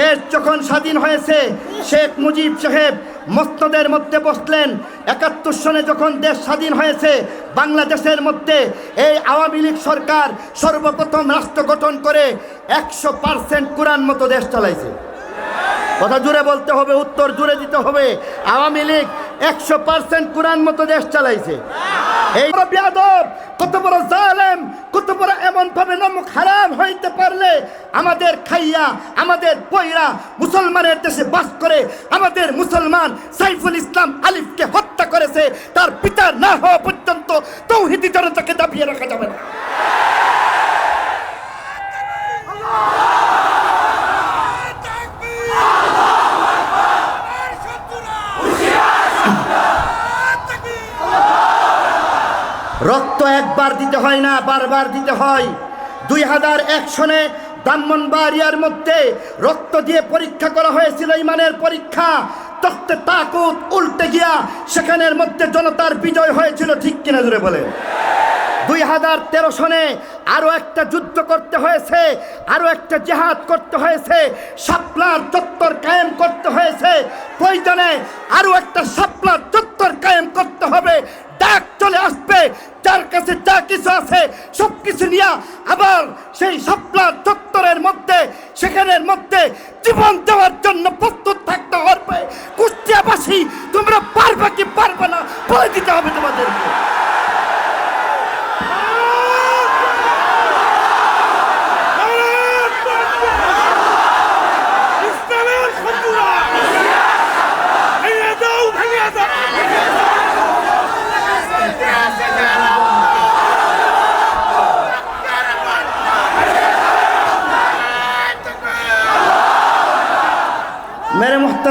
দেশ যখন স্বাধীন হয়েছে, শেখ মুজিব সাহেব মস্তদের মধ্যে বসলেন। একাত্তর সনে যখন দেশ স্বাধীন হয়েছে, বাংলাদেশের মধ্যে এই আওয়ামী লীগ সরকার সর্বপ্রথম রাষ্ট্র গঠন করে একশো পার্সেন্ট কোরআন মতো দেশ চালাইছে। কথা জুড়ে বলতে হবে, উত্তর জুড়ে দিতে হবে। আওয়ামী লীগ একশো পার্সেন্ট কোরআন মতো দেশ চালাইছে। এই বেয়াদব কত বড় জালেম হারাম হইতে পারলে আমাদের খাইয়া, আমাদের পয়রা মুসলমানের দেশে বাস করে, আমাদের মুসলমান সাইফুল ইসলাম আলিফকে হত্যা করেছে, তার পিতার না হওয়া পর্যন্ত তৌহিদি জনতাকে দাবিয়ে রাখা যাবে না। রক্ত একবার দিতে হয় না, বারবার দিতে হয়। দুই হাজার এক সনে ব্রাহ্মণবাড়িয়ার মধ্যে রক্ত দিয়ে পরীক্ষা করা হয়েছিল, ইমানের পরীক্ষা। তক্তে তাকুত উল্টে গিয়া সেখানের মধ্যে জনতার বিজয় হয়েছিল, ঠিক কিনা জুড়ে বলে দুই হাজার তেরো সনে আরও একটা যুদ্ধ করতে হয়েছে আরও একটা জেহাদ করতে হয়েছে সাপলার চত্বর কায়েম করতে হয়েছে। প্রয়োজনে আরও একটা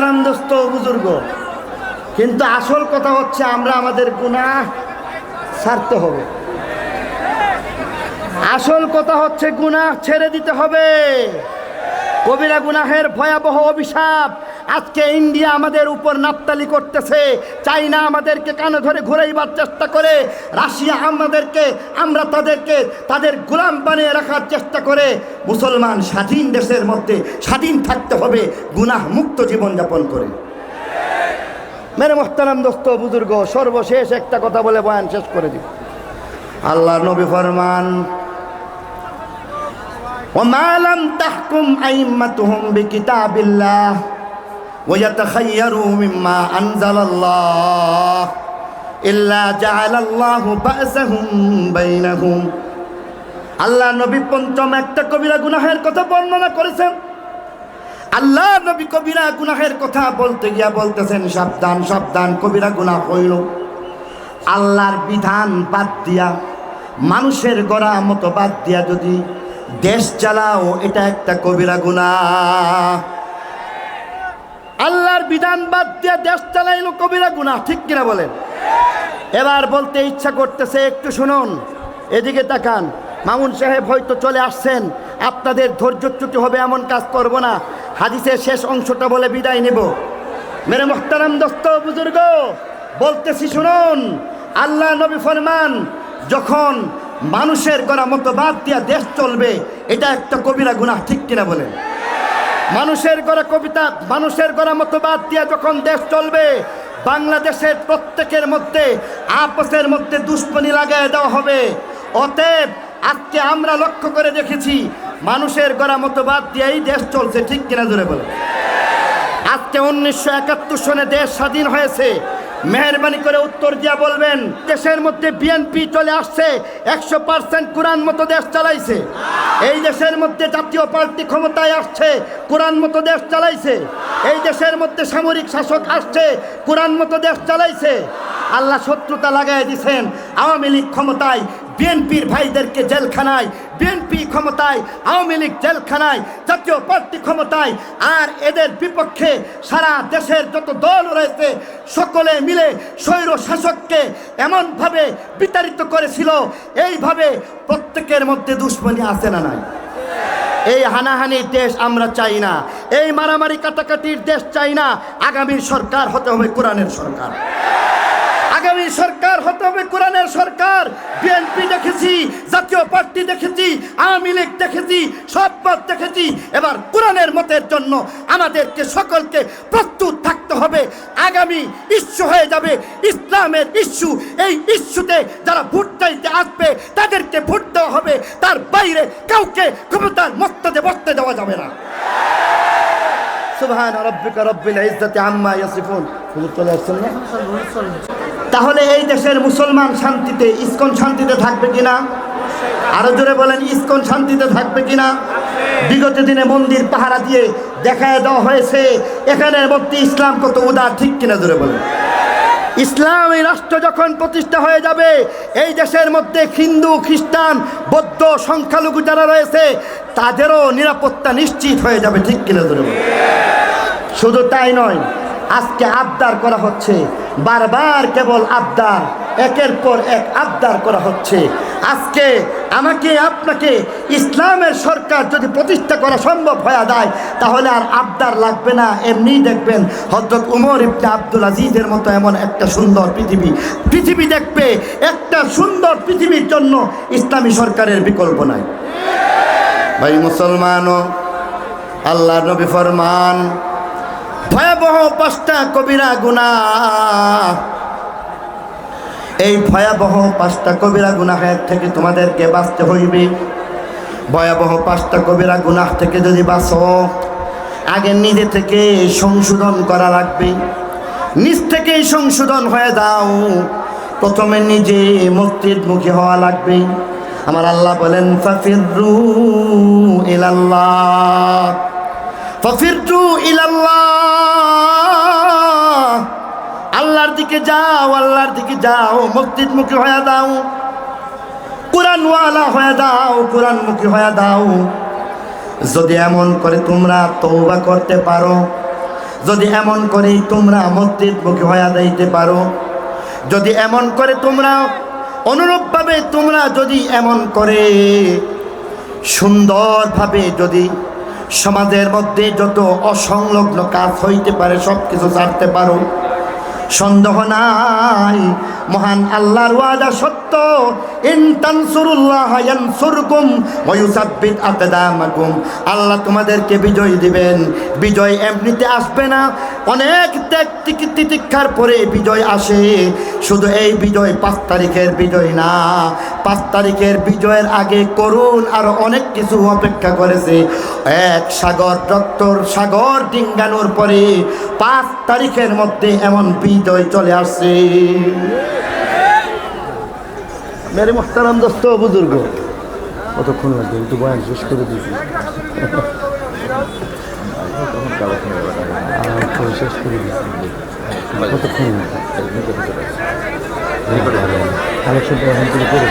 মোহতারাম দোস্ত বুজুর্গ। কিন্তু আসল কথা হচ্ছে আমরা আমাদের গুণা ছাড়তে হবে। আসল কথা হচ্ছে গুনাহ ছেড়ে দিতে হবে। কবিরা গুনাহের ভয়াবহ অভিশাপ। আজকে ইন্ডিয়া আমাদের উপর নাপতালি করতেছে চাইনা আমাদেরকে কানে ধরে ঘুরাইবার চেষ্টা করে রাশিয়া আমাদেরকে আমরা তাদেরকে তাদের গোলাম বানিয়ে রাখার চেষ্টা করে মুসলমান স্বাধীন দেশের মধ্যে স্বাধীন থাকতে হবে গুনাহ মুক্ত জীবনযাপন করে মেরে মোহতারাম দোস্ত বুজুর্গ সর্বশেষ একটা কথা বলে বয়ান শেষ করে দিব আল্লাহ নবী ফরমান وما لم تحكم أئمتهم بكتاب الله ويتخيروا مما أنزل الله إلا جعل الله بأسهم بينهم আল্লাহ নবী পঞ্চম একটা কবিরা গুনাহের কথা বর্ণনা করেছেন আল্লাহ নবী কবিরা গুনাহের কথা বলতে গিয়া বলতেছেন সাবধান সাবধান কবিরা গুনাহ হইল আল্লাহর বিধান বাদ দিয়া মানুষের গড়া মতো বাদ দিয়া যদি দেশ চালাও এটা একটা কবিরা গুণা আল্লাহর বিধান বাদ দিয়া দেশ চালাইলো কবিরা গুণা, ঠিক কিনা বলেন? এবার বলতে ইচ্ছা করতেছে, একটু শুনুন, এদিকে তাকান। মামুন সাহেব হয়তো চলে আসছেন, আপনাদের ধৈর্য ধৈর্যচ্যুতি হবে, এমন কাজ করব না। হাদিসের শেষ অংশটা বলে বিদায় নেব। মেরে মোহতারাম দোস্ত, বুজুর্গ, বলতেছি শুনুন, আল্লাহ নবী ফরমান যখন মানুষের গড়া মতো বাদ দিয়া দেশ চলবে, এটা একটা কবিরা গুনাহ ঠিক কিনা বলেন? মানুষের গড়া কবিতা, মানুষের গড়া মতো বাদ দিয়ে যখন দেশ চলবে, বাংলাদেশের প্রত্যেকের মধ্যে আপসের মধ্যে দুশ্মনী লাগায় দেওয়া হবে। অতএব, আজকে আমরা লক্ষ্য করে দেখেছি, মানুষের গড়া মতো বাদ দিয়েই দেশ চলছে, ঠিক কিনা জোরে বলে আজকে উনিশশো একাত্তর সনে দেশ স্বাধীন হয়েছে। মেহরবানি করে উত্তর দিয়া বলবেন, দেশের মধ্যে বিএনপি চলে আসছে, একশো পার্সেন্ট কোরআন মতো দেশ চালাইছে। এই দেশের মধ্যে জাতীয় পার্টি ক্ষমতায় আসছে, কোরআন মতো দেশ চালাইছে। এই দেশের মধ্যে সামরিক শাসক আসছে, কোরআন মতো দেশ চালাইছে। আল্লাহ শত্রুতা লাগাই দিছেন, আওয়ামী লীগ ক্ষমতায় বিএনপির ভাইদেরকে জেলখানায়, বিএনপি ক্ষমতায়, আওয়ামী লীগ জেলখানায়, জাতীয় পার্টি ক্ষমতায়, আর এদের বিপক্ষে সারা দেশের যত দল রয়েছে, সকলে মিলে স্বৈর শাসককে এমনভাবে বিতাড়িত করেছিল, এইভাবে প্রত্যেকের মধ্যে দুশ্মনী আছে না নাই? এই হানাহানির দেশ আমরা চাই না, এই মারামারি কাটাকাটির দেশ চাই না, আগামী সরকার হতে হবে কোরআনের সরকার হতে হবে কোরআনের সরকার বিএনপি দেখেছি জাতীয় পার্টি দেখেছি আওয়ামী লীগ দেখেছি সব মত দেখেছি। এবার কোরআনের মতের জন্য আমাদেরকে সকলকে প্রস্তুত থাকতে হবে। আগামী ইস্যু হয়ে যাবে ইসলামের ইস্যু। এই ইস্যুতে যারা ভোট চাইতে আসবে তাদেরকে ভোট দেওয়া হবে। তার বাইরে কাউকে ক্ষমতার মস্তদে বসতে দেওয়া যাবে না। সুবহান রব্বিকা রব্বিল ইজ্জাতি আম্মা ইয়াসিফুন। হুজুর চলে আসছেন না? তাহলে এই দেশের মুসলমান শান্তিতে, ইস্কন শান্তিতে থাকবে কিনা? আরও জোরে বলেন, ইস্কন শান্তিতে থাকবে কিনা? বিগত দিনে মন্দির পাহারা দিয়ে দেখায় দেওয়া হয়েছে এখানের মধ্যে ইসলাম কত উদার, ঠিক কিনা জোরে বলেন? ইসলামী রাষ্ট্র যখন প্রতিষ্ঠা হয়ে যাবে, এই দেশের মধ্যে হিন্দু, খ্রিস্টান, বৌদ্ধ, সংখ্যালঘু যারা রয়েছে, তাদেরও নিরাপত্তা নিশ্চিত হয়ে যাবে, ঠিক কিনা বলেন? শুধু তাই নয় আজকে আবদার করা হচ্ছে। বারবার কেবল আবদার, একের পর এক আবদার করা হচ্ছে। আজকে আমাকে, আপনাকে ইসলামের সরকার যদি প্রতিষ্ঠা করা সম্ভব হয়ে যায়, তাহলে আর আবদার লাগবে না। এমনি দেখবেন হজরত উমর ইবনে আব্দুল আজিজের মতো এমন একটা সুন্দর পৃথিবী। পৃথিবী দেখবে, একটা সুন্দর পৃথিবীর জন্য ইসলামী সরকারের বিকল্প নাই। ভাই মুসলমানও আল্লাহ নবী ফরমান ভয়াবহ পাঁচটা কবিরা গুণা এই ভয়াবহ পাঁচটা কবিরা গুনাহের থেকে তোমাদেরকে বাঁচতে হইবে। ভয়াবহ পাঁচটা কবিরা গুনাহ থেকে যদি বাঁচো, আগে নিজে থেকে সংশোধন করা লাগবে। নিজ থেকেই সংশোধন হয়ে দাও প্রথমে নিজে মুক্তির হওয়া লাগবে। আমার আল্লাহ বলেন ফাফিরু ইলাল্লাহ। ফাফিরতু ইলাল্লাহ। আল্লাহর দিকে যাও, আল্লাহর দিকে যাও মসজিদ মুখী হয়ে দাও। কোরআনওয়ালা হয়ে দাও কোরআন মুখী হয়ে দাও। যদি এমন করে তোমরা তৌবা করতে পারো, যদি এমন করে তোমরা মুখী হয়ে যাইতে পারো, যদি এমন করে তোমরা অনুরূপভাবে তোমরা যদি এমন করে, সুন্দরভাবে যদি সমাজের মধ্যে যত অসংলগ্ন কাজ হইতে পারে সব কিছু ছাড়তে পারো। সন্দেহ নাই। মহান আল্লাহর ওয়াদা সত্য। আল্লাহ তোমাদেরকে বিজয় দিবেন। বিজয় এমনিতে আসবে না। অনেক ত্যাগ তিকি- তিতিক্ষার পরে বিজয় আসে। শুধু এই বিজয় পাঁচ তারিখের বিজয় না। পাঁচ তারিখের বিজয়ের আগে করুন আর অনেক কিছু অপেক্ষা করেছে। এক সাগর, ডক্টর সাগর ডিঙ্গানোর পরে পাঁচ তারিখের মধ্যে এমন বিজয় চলে আসছে। মেরে মোহতারাম দোস্ত বুজুর্গ। কতক্ষণ লাগবে? একটু বয়ান শেষ করে দিয়েছি শেষ করে দিয়েছি করে